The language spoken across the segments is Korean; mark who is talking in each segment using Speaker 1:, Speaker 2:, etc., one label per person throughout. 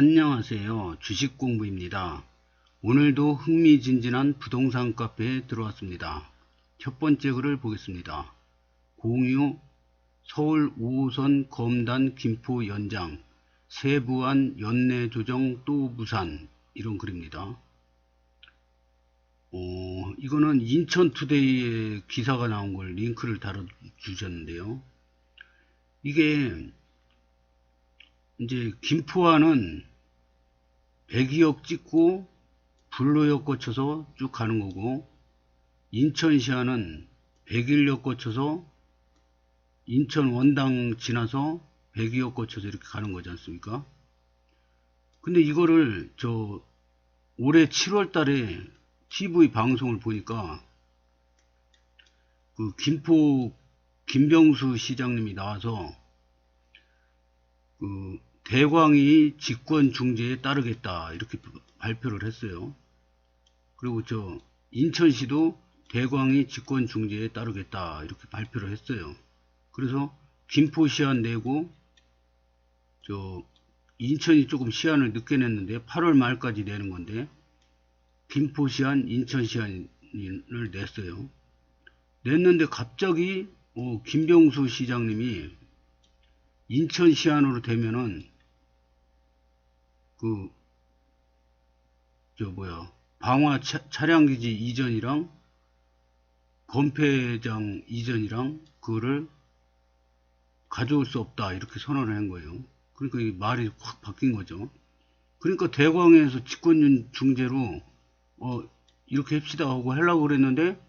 Speaker 1: 안녕하세요. 주식 공부입니다. 오늘도 흥미진진한 부동산 카페에 들어왔습니다. 첫 번째 글을 보겠습니다. 공유 서울 5호선 검단 김포 연장 세부안 연내 조정 또 부산 이런 글입니다. 어, 이거는 인천투데이에 기사가 나온 걸 링크를 달아주셨는데요. 이게 이제 김포와는 백이역 찍고 불로역 거쳐서 쭉 가는 거고 인천시와는 백일역 거쳐서 인천 원당 지나서 백이역 거쳐서 이렇게 가는 거지 않습니까? 근데 이거를 저 올해 7월 달에 TV 방송을 보니까 그 김포 김병수 시장님이 나와서 그 대광이 직권 중재에 따르겠다 이렇게 발표를 했어요. 그리고 저 인천시도 대광이 직권 중재에 따르겠다 이렇게 발표를 했어요. 그래서 김포 시한 내고 저 인천이 조금 시한을 늦게 냈는데 8월 말까지 내는 건데 김포 시한, 인천 시한을 냈어요. 냈는데 갑자기 어, 김병수 시장님이 인천 시안으로 되면은 그 저 뭐야 방화 차, 차량기지 이전이랑 건폐장 이전이랑 그거를 가져올 수 없다 이렇게 선언을 한 거예요. 그러니까 이 말이 확 바뀐 거죠. 그러니까 대광에서 직권 중재로 어 이렇게 합시다 하고 하려고 그랬는데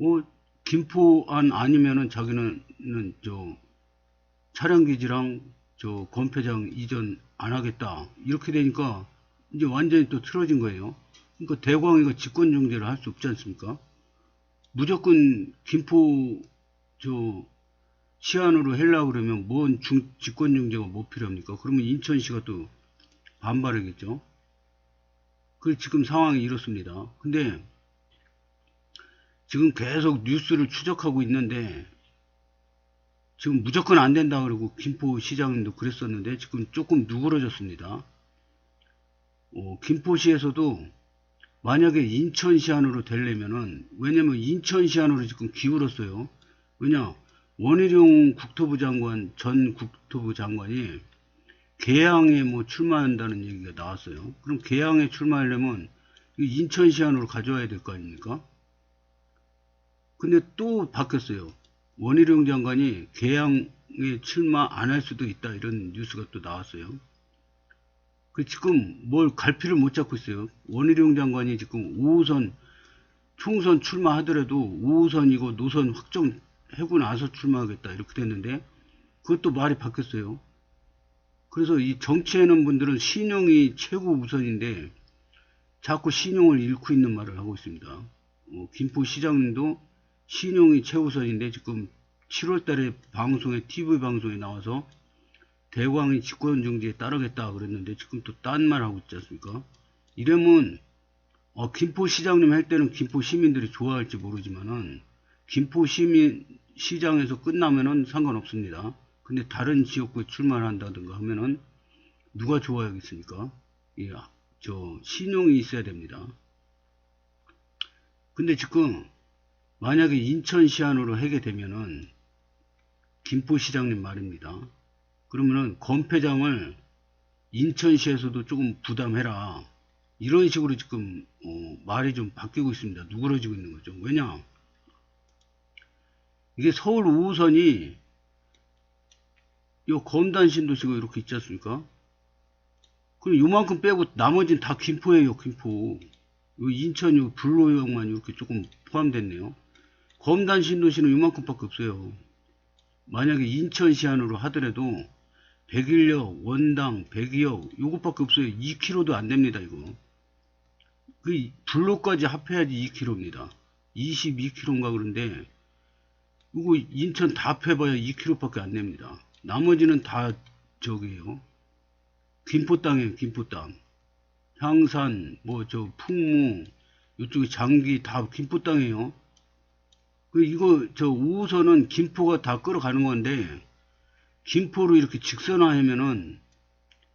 Speaker 1: 어 김포안 아니면은 자기는 저 차량기지랑 저 건폐장 이전 안 하겠다 이렇게 되니까 이제 완전히 또 틀어진 거예요. 그러니까 대광이가 직권중재를 할 수 없지 않습니까? 무조건 김포 저 시안으로 하려고 그러면 뭔 중, 직권중재가 뭐 필요합니까? 그러면 인천시가 또 반발하겠죠. 그 지금 상황이 이렇습니다. 근데 지금 계속 뉴스를 추적하고 있는데 지금 무조건 안 된다 그러고 김포 시장님도 그랬었는데 지금 조금 누그러졌습니다. 어, 김포시에서도 만약에 인천시 안으로 되려면은 왜냐면 인천시 안으로 지금 기울었어요. 왜냐 원희룡 국토부 장관 전 국토부 장관이 개항에 뭐 출마한다는 얘기가 나왔어요. 그럼 개항에 출마하려면 인천시 안으로 가져와야 될 거 아닙니까? 근데 또 바뀌었어요. 원희룡 장관이 개항에 출마 안 할 수도 있다 이런 뉴스가 또 나왔어요. 그 지금 뭘 갈피를 못 잡고 있어요. 원희룡 장관이 지금 5호선 총선 출마하더라도 5호선이고 노선 확정하고 나서 출마하겠다 이렇게 됐는데 그것도 말이 바뀌었어요. 그래서 이 정치하는 분들은 신용이 최고 우선인데 자꾸 신용을 잃고 있는 말을 하고 있습니다. 어, 김포시장님도 신용이 최우선인데 지금 7월 달에 방송에 TV 방송에 나와서 대광이 직권중재에 따르겠다 그랬는데 지금 또 딴 말 하고 있지 않습니까? 이러면 어, 김포 시장님 할 때는 김포 시민들이 좋아할지 모르지만은 김포 시민 시장에서 끝나면은 상관없습니다. 근데 다른 지역구에 출마를 한다든가 하면은 누가 좋아하겠습니까? 예, 저 신용이 있어야 됩니다. 근데 지금 만약에 인천 시 안으로 하게 되면은 김포시장님 말입니다. 그러면은 건폐장을 인천시에서도 조금 부담해라. 이런 식으로 지금 어, 말이 좀 바뀌고 있습니다. 누그러지고 있는 거죠. 왜냐? 이게 서울 5호선이 요 검단 신도시가 이렇게 있지 않습니까? 그럼 요만큼 빼고 나머지는 다 김포예요, 김포. 요 인천 요 불로역만 이렇게 조금 포함됐네요. 검단 신도시는 요만큼밖에 없어요. 만약에 인천시 안으로 하더라도 백일역, 원당, 백이역 요것밖에 없어요. 2km도 안 됩니다, 이거. 그 불로까지 합해야지 2km입니다. 22km인가 그런데 이거 인천 다 합해봐야 2km밖에 안 됩니다. 나머지는 다 저기에요. 김포 땅이에요, 김포 땅. 향산, 뭐 저 풍무, 이쪽에 장기 다 김포 땅이에요. 그 이거 저 우선은 김포가 다 끌어가는 건데 김포로 이렇게 직선화하면은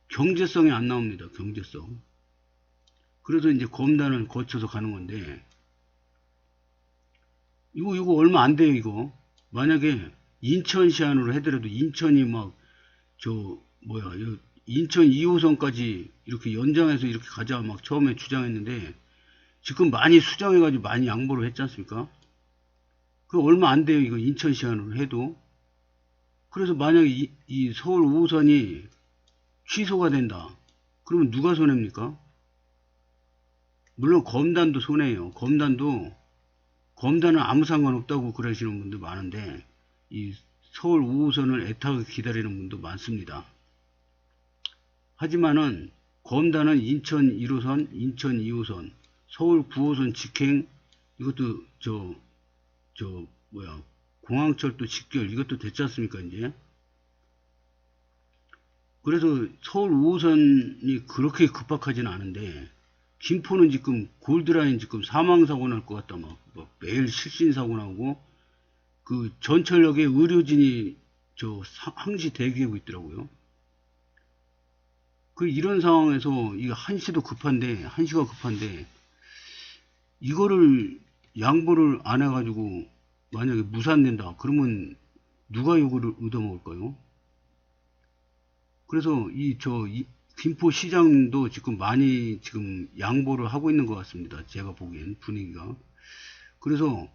Speaker 1: 경제성이 안 나옵니다. 경제성. 그래서 이제 검단을 거쳐서 가는 건데 이거 이거 얼마 안 돼요 이거 만약에 인천시 안으로 해더라도 인천이 막 저 뭐야 요 인천 2호선까지 이렇게 연장해서 이렇게 가자 막 처음에 주장했는데 지금 많이 수정해가지고 많이 양보를 했지 않습니까? 그 얼마 안 돼요 이거 인천 시 안으로 해도 그래서 만약에 이, 이 서울 5호선이 취소가 된다 그러면 누가 손해입니까? 물론 검단도 손해예요. 검단도 검단은 아무 상관없다고 그러시는 분도 많은데 이 서울 5호선을 애타게 기다리는 분도 많습니다. 하지만은 검단은 인천 1호선, 인천 2호선, 서울 9호선 직행 이것도 저 저 뭐야 공항철도 직결 이것도 됐지 않습니까 이제 그래서 서울 5호선이 그렇게 급박하지는 않은데 김포는 지금 골드라인 지금 사망사고 날 것 같다 막, 막 매일 실신사고 나고 그 전철역에 의료진이 저 사- 항시 대기하고 있더라고요. 그 이런 상황에서 이거 한시도 급한데 한시가 급한데 이거를 양보를 안 해가지고 만약에 무산된다 그러면 누가 요거를 얻어먹을까요? 그래서 이저 김포 시장도 지금 많이 지금 양보를 하고 있는 것 같습니다. 제가 보기엔 분위기가. 그래서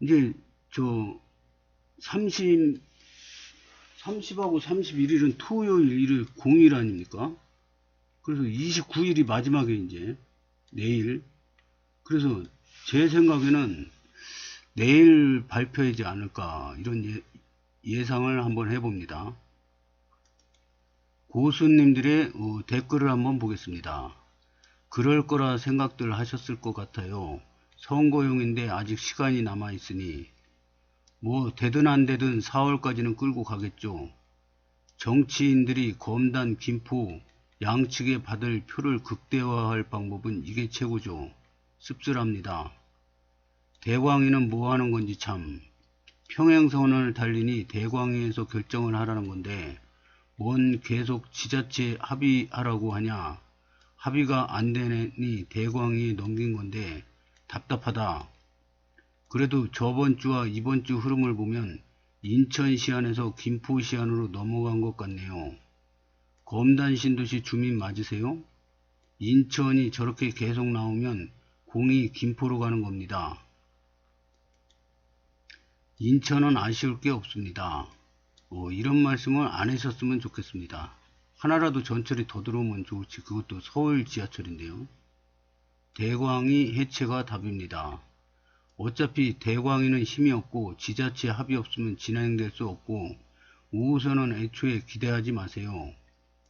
Speaker 1: 이제 저 30, 30하고 31일은 토요일, 일요일 공휴일 아닙니까? 그래서 29일이 마지막에 이제 내일. 그래서 제 생각에는 내일 발표하지 않을까 이런 예, 예상을 한번 해봅니다. 고수님들의 어, 댓글을 한번 보겠습니다. 그럴 거라 생각들 하셨을 것 같아요. 선거용인데 아직 시간이 남아 있으니 뭐 되든 안 되든 4월까지는 끌고 가겠죠. 정치인들이 검단 김포 양측에 받을 표를 극대화할 방법은 이게 최고죠. 씁쓸합니다. 대광이는 뭐 하는 건지 참 평행선을 달리니 대광위에서 결정을 하라는 건데 뭔 계속 지자체 합의하라고 하냐. 합의가 안 되니 대광이 넘긴 건데 답답하다. 그래도 저번 주와 이번 주 흐름을 보면 인천 시 안에서 김포 시 안으로 넘어간 것 같네요. 검단 신도시 주민 맞으세요? 인천이 저렇게 계속 나오면 공이 김포로 가는 겁니다. 인천은 아쉬울 게 없습니다. 어, 이런 말씀을 안 하셨으면 좋겠습니다. 하나라도 전철이 더 들어오면 좋을지 그것도 서울 지하철인데요. 대광이 해체가 답입니다. 어차피 대광이는 힘이 없고 지자체 합의 없으면 진행될 수 없고 5호선은 애초에 기대하지 마세요.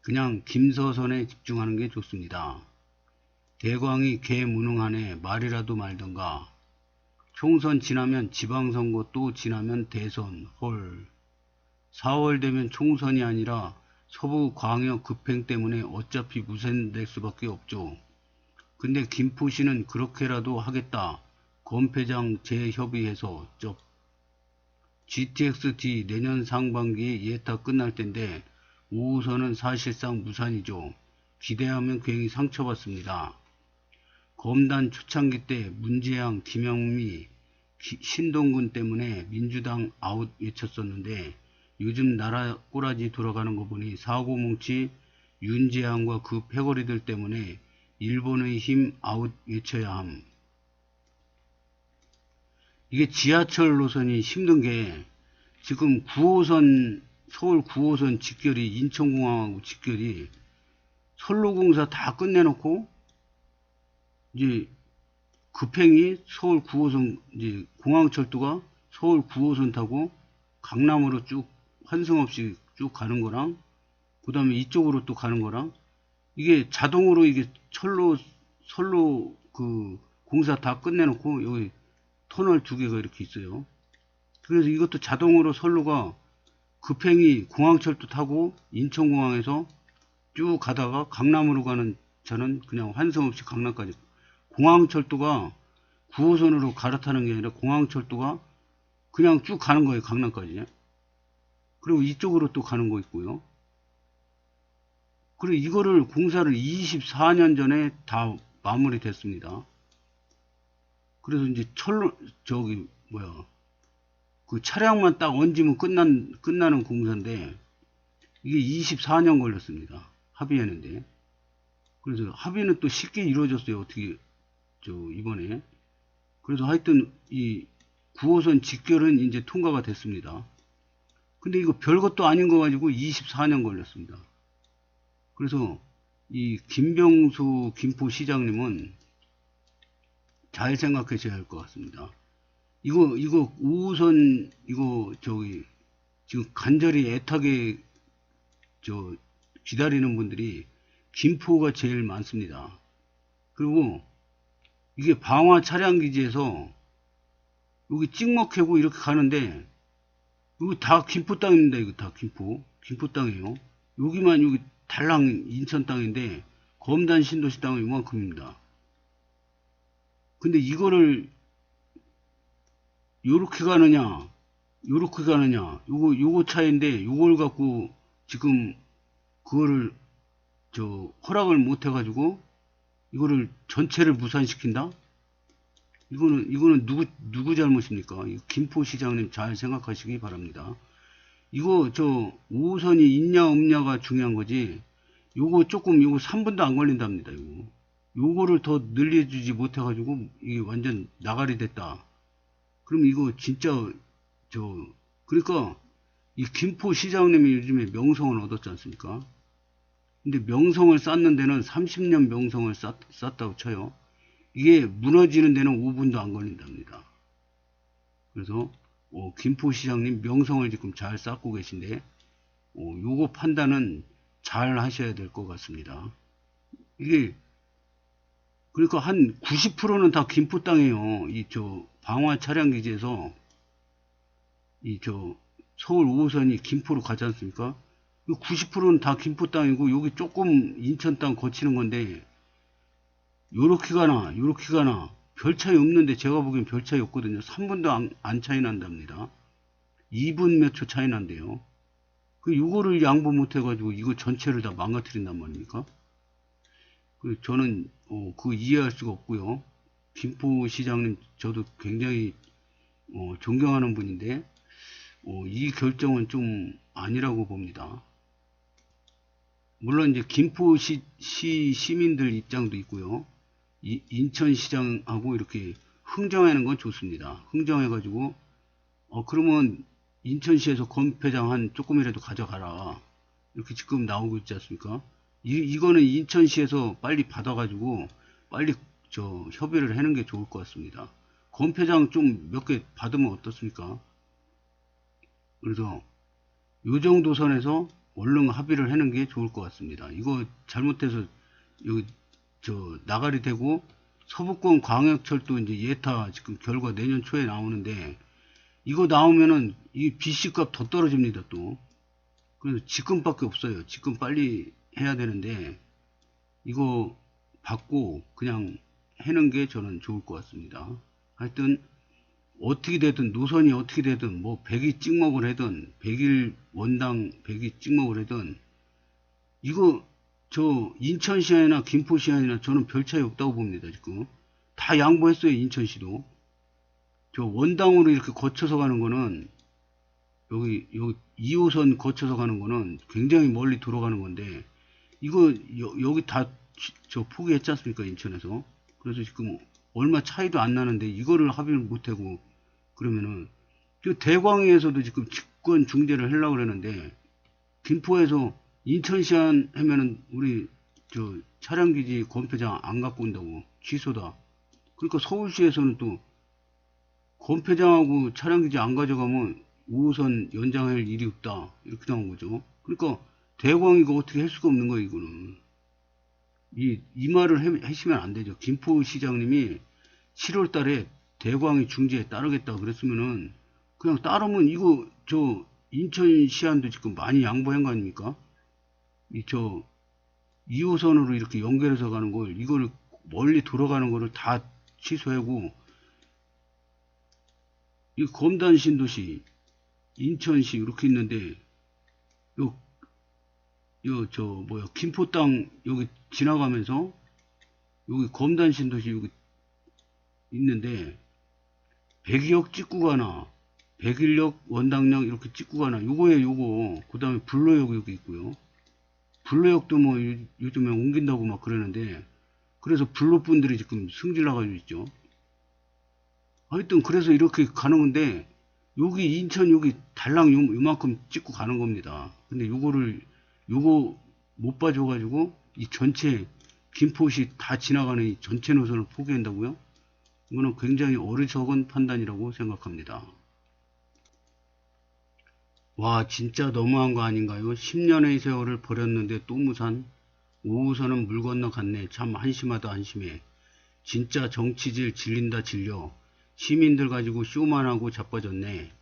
Speaker 1: 그냥 김서선에 집중하는 게 좋습니다. 대광이 개무능하네 말이라도 말던가 총선 지나면 지방선거 또 지나면 대선 헐 4월 되면 총선이 아니라 서부 광역 급행 때문에 어차피 무산될 수밖에 없죠. 근데 김포시는 그렇게라도 하겠다. 검패장 재협의해서 쩝. GTX-D 내년 상반기에 예타 끝날 텐데 5호선은 사실상 무산이죠. 기대하면 괜히 상처받습니다. 검단 초창기 때 문재양, 김영미, 기- 신동근 때문에 민주당 아웃 외쳤었는데 요즘 나라 꼬라지 돌아가는 거 보니 사고뭉치 윤재한과 그 패거리들 때문에 일본의 힘 아웃 외쳐야 함. 이게 지하철 노선이 힘든 게 지금 9호선 서울 9호선 직결이 인천공항하고 직결이 선로공사 다 끝내놓고 이제 급행이 서울 9호선 이제 공항철도가 서울 9호선 타고 강남으로 쭉 환승 없이 쭉 가는 거랑 그 다음에 이쪽으로 또 가는 거랑 이게 자동으로 이게 철로 선로 그 공사 다 끝내놓고 여기 터널 두 개가 이렇게 있어요. 그래서 이것도 자동으로 선로가 급행이 공항철도 타고 인천공항에서 쭉 가다가 강남으로 가는 차는 그냥 환승 없이 강남까지 공항철도가 9호선으로 갈아타는 게 아니라 공항철도가 그냥 쭉 가는 거예요 강남까지 그리고 이쪽으로 또 가는 거 있고요 그리고 이거를 공사를 24년 전에 다 마무리됐습니다. 그래서 이제 철로 저기 뭐야 그 차량만 딱 얹으면 끝난 끝나는 공사인데 이게 24년 걸렸습니다. 합의했는데 그래서 합의는 또 쉽게 이루어졌어요. 어떻게 저 이번에 그래서 하여튼 이 9호선 직결은 이제 통과가 됐습니다. 근데 이거 별것도 아닌 거 가지고 24년 걸렸습니다. 그래서 이 김병수 김포시장님은 잘 생각하셔야 할 것 같습니다. 이거 이거 5호선 이거 저기 지금 간절히 애타게 저 기다리는 분들이 김포가 제일 많습니다. 그리고 이게 방화 차량 기지에서 여기 찍먹해고 이렇게 가는데 여기 다 김포 땅입니다. 이거 다 김포 김포 땅이에요. 여기만 여기 달랑 인천 땅인데 검단 신도시 땅은 이만큼입니다. 근데 이거를 요렇게 가느냐 요렇게 가느냐 요거 요거 차이인데 요걸 갖고 지금 그거를 저 허락을 못 해가지고 이거를 전체를 무산시킨다? 이거는 이거는 누구 누구 잘못입니까? 이 김포시장님 잘 생각하시기 바랍니다. 이거 저 5호선이 있냐 없냐가 중요한 거지. 요거 조금 요거 3분도 안 걸린답니다. 요거. 요거를 더 늘려주지 못해가지고 이게 완전 나가리 됐다. 그럼 이거 진짜 저 그러니까 이 김포시장님이 요즘에 명성을 얻었지 않습니까? 근데 명성을 쌓는 데는 30년 명성을 쌓, 쌓다고 쳐요. 이게 무너지는 데는 5분도 안 걸린답니다. 그래서 어, 김포시장님 명성을 지금 잘 쌓고 계신데 어, 요거 판단은 잘 하셔야 될 것 같습니다. 이게 그러니까 한 90%는 다 김포 땅이에요. 이 저 방화 차량 기지에서 이 저 서울 5호선이 김포로 가지 않습니까? 90%는 다 김포 땅이고 여기 조금 인천 땅 거치는 건데 요렇게 가나 요렇게 가나 별 차이 없는데 제가 보기엔 별 차이 없거든요. 3분도 안, 안 차이 난답니다. 2분 몇 초 차이 난대요. 그 요거를 양보 못 해가지고 이거 전체를 다 망가뜨린단 말입니까? 그 저는 어, 그 이해할 수가 없고요. 김포 시장님 저도 굉장히 어, 존경하는 분인데 어, 이 결정은 좀 아니라고 봅니다 물론 이제 김포시 시 시민들 입장도 있고요. 이, 인천시장하고 이렇게 흥정하는 건 좋습니다. 흥정해가지고 어 그러면 인천시에서 검폐장 한 조금이라도 가져가라. 이렇게 지금 나오고 있지 않습니까? 이, 이거는 인천시에서 빨리 받아가지고 빨리 저 협의를 하는 게 좋을 것 같습니다. 검폐장 좀 몇 개 받으면 어떻습니까? 그래서 요 정도 선에서 얼른 합의를 하는 게 좋을 것 같습니다. 이거 잘못해서 여기 저 나가리 되고 서북권 광역철도 이제 예타 지금 결과 내년 초에 나오는데 이거 나오면은 이 BC 값 더 떨어집니다 또. 그래서 지금밖에 없어요. 지금 빨리 해야 되는데 이거 받고 그냥 해는 게 저는 좋을 것 같습니다. 하여튼 어떻게 되든 노선이 어떻게 되든 뭐 100이 찍먹을 하든 100일 원당 100이 찍먹을 하든 이거 저 인천시안이나 김포시안이나 저는 별 차이 없다고 봅니다 지금. 다 양보했어요 인천시도. 저 원당으로 이렇게 거쳐서 가는 거는 여기 여기 2호선 거쳐서 가는 거는 굉장히 멀리 들어가는 건데 이거 여, 기 다 저 포기했지 않습니까 인천에서? 그래서 지금 얼마 차이도 안 나는데 이거를 합의를 못하고 그러면은 그 대광에서도 지금 직권 중재를 하려고 그러는데 김포에서 인천시안 하면은 우리 저 차량기지 검표장 안 갖고 온다고 취소다. 그러니까 서울시에서는 또 검표장하고 차량기지 안 가져가면 5호선 연장할 일이 없다. 이렇게 나온 거죠. 그러니까 대광이가 어떻게 할 수가 없는 거예요, 이거는. 이, 이 말을 해, 하시면 안 되죠. 김포시장님이 7월 달에 대광이 중재에 따르겠다 그랬으면은 그냥 따르면 이거 저 인천 시안도 지금 많이 양보한 거 아닙니까? 이 저 2호선으로 이렇게 연결해서 가는 걸 이거를 멀리 돌아가는 거를 다 취소하고 이 검단 신도시 인천시 이렇게 있는데 요 요, 저, 뭐야, 김포 땅, 여기 지나가면서, 여기 검단 신도시 여기 있는데, 백이역 찍고 가나, 백일역, 원당역 이렇게 찍고 가나, 요거에 요거, 그 다음에 불로역 여기 있고요. 불로역도 뭐 요, 요즘에 옮긴다고 막 그러는데, 그래서 불로 분들이 지금 승질 나가지고 있죠. 하여튼 그래서 이렇게 가는 건데, 여기 인천 여기 달랑 요, 요만큼 찍고 가는 겁니다. 근데 요거를 요거 못 봐줘가지고 이 전체 김포시 다 지나가는 이 전체 노선을 포기한다고요? 이거는 굉장히 어리석은 판단이라고 생각합니다. 와 진짜 너무한 거 아닌가요? 10년의 세월을 버렸는데 또 무산 5호선은 물 건너 갔네 참 한심하다 한심해 진짜 정치질 질린다 질려 시민들 가지고 쇼만 하고 자빠졌네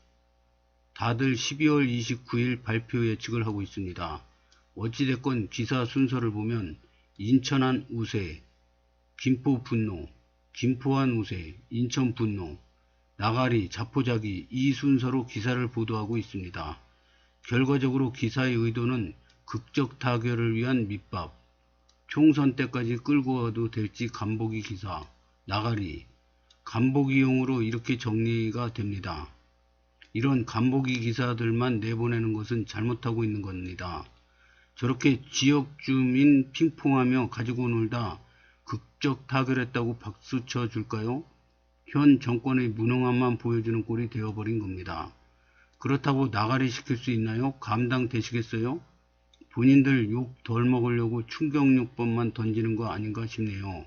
Speaker 1: 다들 12월 29일 발표 예측을 하고 있습니다. 어찌됐건 기사 순서를 보면 인천한 우세, 김포 분노, 김포한 우세, 인천 분노, 나가리, 자포자기 이 순서로 기사를 보도하고 있습니다. 결과적으로 기사의 의도는 극적 타결을 위한 밑밥, 총선 때까지 끌고 와도 될지 간보기 기사, 나가리, 간보기용으로 이렇게 정리가 됩니다. 이런 간보기 기사들만 내보내는 것은 잘못하고 있는 겁니다. 저렇게 지역 주민 핑퐁하며 가지고 놀다 극적 타결했다고 박수 쳐 줄까요? 현 정권의 무능함만 보여주는 꼴이 되어버린 겁니다. 그렇다고 나가리 시킬 수 있나요? 감당 되시겠어요? 본인들 욕 덜 먹으려고 충격요법만 던지는 거 아닌가 싶네요.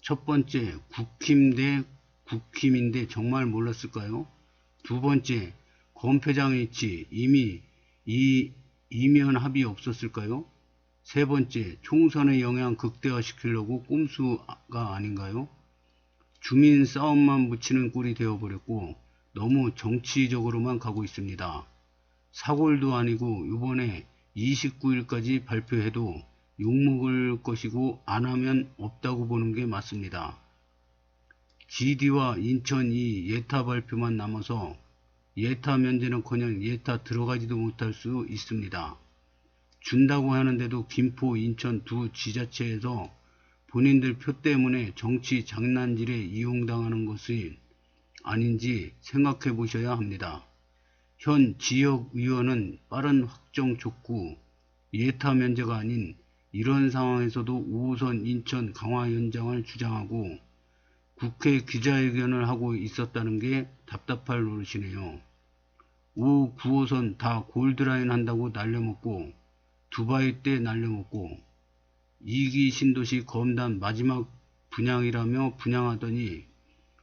Speaker 1: 첫 번째, 국힘 대 국힘인데 정말 몰랐을까요? 두 번째, 검표장 위치 이미 이 이면 합의 없었을까요? 세 번째, 총선의 영향 극대화시키려고 꼼수가 아닌가요? 주민 싸움만 묻히는 꼴이 되어버렸고 너무 정치적으로만 가고 있습니다. 사골도 아니고 이번에 29일까지 발표해도 욕먹을 것이고 안 하면 없다고 보는 게 맞습니다. GD와 인천 이 예타 발표만 남아서 예타 면제는커녕 예타 들어가지도 못할 수 있습니다. 준다고 하는데도 김포, 인천 두 지자체에서 본인들 표 때문에 정치 장난질에 이용당하는 것이 아닌지 생각해 보셔야 합니다. 현 지역의원은 빠른 확정 촉구, 예타 면제가 아닌 이런 상황에서도 5호선 인천 강화 연장을 주장하고 국회 기자회견을 하고 있었다는 게 답답할 노릇이네요. 5, 9호선 다 골드라인 한다고 날려먹고 두바이 때 날려먹고 2기 신도시 검단 마지막 분양이라며 분양하더니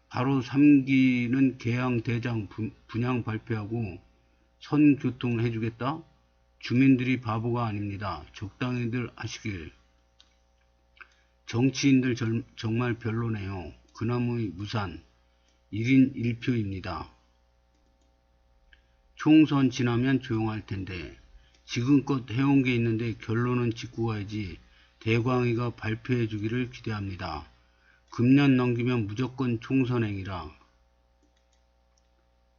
Speaker 1: 바로 3기는 개항 대장 분양 발표하고 선교통 해주겠다? 주민들이 바보가 아닙니다. 적당히들 하시길. 정치인들 절, 정말 별로네요. 그나무의 무산 1인 1표입니다. 총선 지나면 조용할 텐데 지금껏 해온 게 있는데 결론은 짓고 가야지 대광이가 발표해 주기를 기대합니다. 금년 넘기면 무조건 총선행이라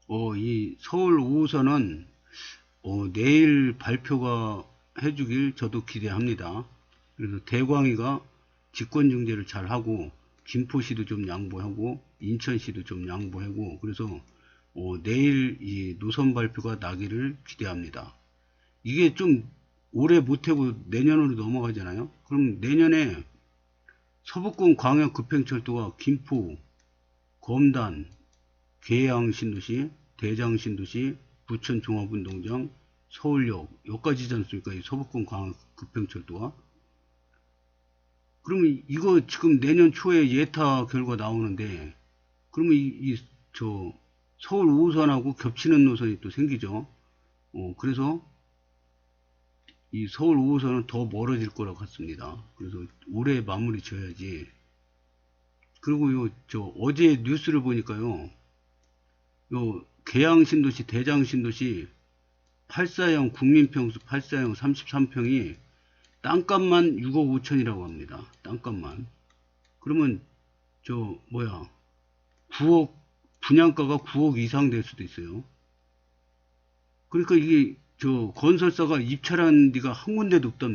Speaker 1: 어, 이 서울 5호선은 어, 내일 발표가 해주길 저도 기대합니다. 그래서 대광이가 직권중재를 잘 하고 김포시도 좀 양보하고 인천시도 좀 양보하고 그래서 어, 내일 이 노선 발표가 나기를 기대합니다. 이게 좀 올해 못하고 내년으로 넘어가잖아요. 그럼 내년에 서북권 광역 급행철도가 김포, 검단, 계양 신도시, 대장 신도시, 부천 종합운동장, 서울역 여기까지지 않습니까? 이 서북권 광역 급행철도가 그러면 이거 지금 내년 초에 예타 결과 나오는데 그러면 이, 이저 서울 5호선하고 겹치는 노선이 또 생기죠. 어, 그래서 이 서울 5호선은 더 멀어질 거라고 같습니다. 그래서 올해 마무리 지어야지. 그리고 요, 저, 어제 뉴스를 보니까요. 요, 계양 신도시, 대장 신도시 84형 국민평수 84형 33평이 땅값만 6억 5천이라고 합니다. 땅값만. 그러면 저 뭐야 9억 분양가가 9억 이상 될 수도 있어요. 그러니까 이게 저 건설사가 입찰한 데가 한 군데도 없답니다.